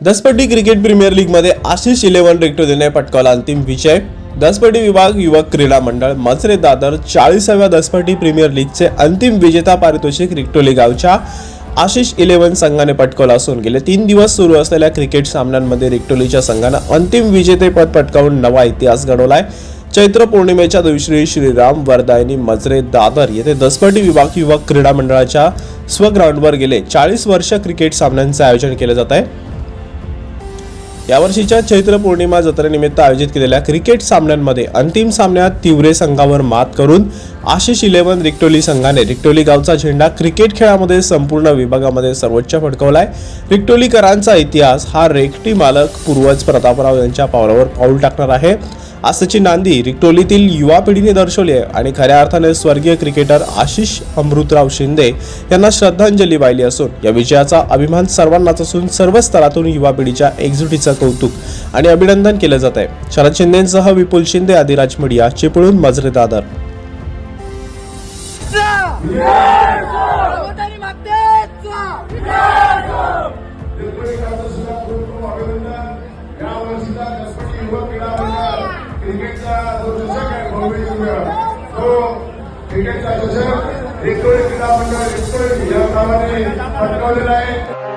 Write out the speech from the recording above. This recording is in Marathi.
दसपट्टी क्रिकेट प्रीमियर लीगमध्ये आशिष इलेव्हन रेक्टोलीने पटकावला अंतिम विजय. दसपट्टी विभाग युवक क्रीडा मंडळ मजरे दादर चाळीसाव्या दसपट्टी प्रीमियर लीगचे अंतिम विजेता पारितोषिक रिक्टोली गावच्या आशिष इलेव्हन संघाने पटकावला असून गेले तीन दिवस सुरू असलेल्या क्रिकेट सामन्यांमध्ये रिक्टोलीच्या संघानं अंतिम विजेतेपद पटकावून नवा इतिहास घडवलाय. चैत्र पौर्णिमेच्या दिवशी श्रीराम वरदायनी मजरे दादर येथे दसपटी विभाग युवक क्रीडा मंडळाच्या स्वग्राउंडवर गेले. चाळीस वर्ष क्रिकेट सामन्यांचं आयोजन केलं जात आहे. यावर्षीच्या चैत्र पौर्णिमा जत्रेनिमित्त आयोजित केलेल्या क्रिकेट सामन्यांमध्ये अंतिम सामन्यात तिवरे संघावर मात करून आशिष इलेव्हन रिक्टोली संघाने रिक्टोली गावचा झेंडा क्रिकेट खेळामध्ये संपूर्ण विभागामध्ये सर्वोच्च फडकवलाय. रिक्टोलीकरांचा इतिहास हा रेखटी मालक पूर्वज प्रतापराव यांच्या पावलावर पाऊल टाकणार आहे. आजची नांदी रिक्टोलीतील युवा पिढीने दर्शवली आहे आणि खऱ्या अर्थाने स्वर्गीय क्रिकेटर आशिष अमृतराव शिंदे यांना श्रद्धांजली वाहिली असून या विजयाचा अभिमान सर्वांनाच असून सर्व स्तरातून युवा पिढीच्या एकजुटीचं कौतुक आणि अभिनंदन केलं जात आहे. शरद शिंदेसह विपुल शिंदे आदिराज मीडिया चिपळूण मजरे दादर. या वर्षीचा क्रिकेटचा जो चषक आहे भव्य तो क्रिकेटचा चषक रिक्टोरी क्रीडा मंडळ रिक्टोरी या नावाने पटकावलेला आहे.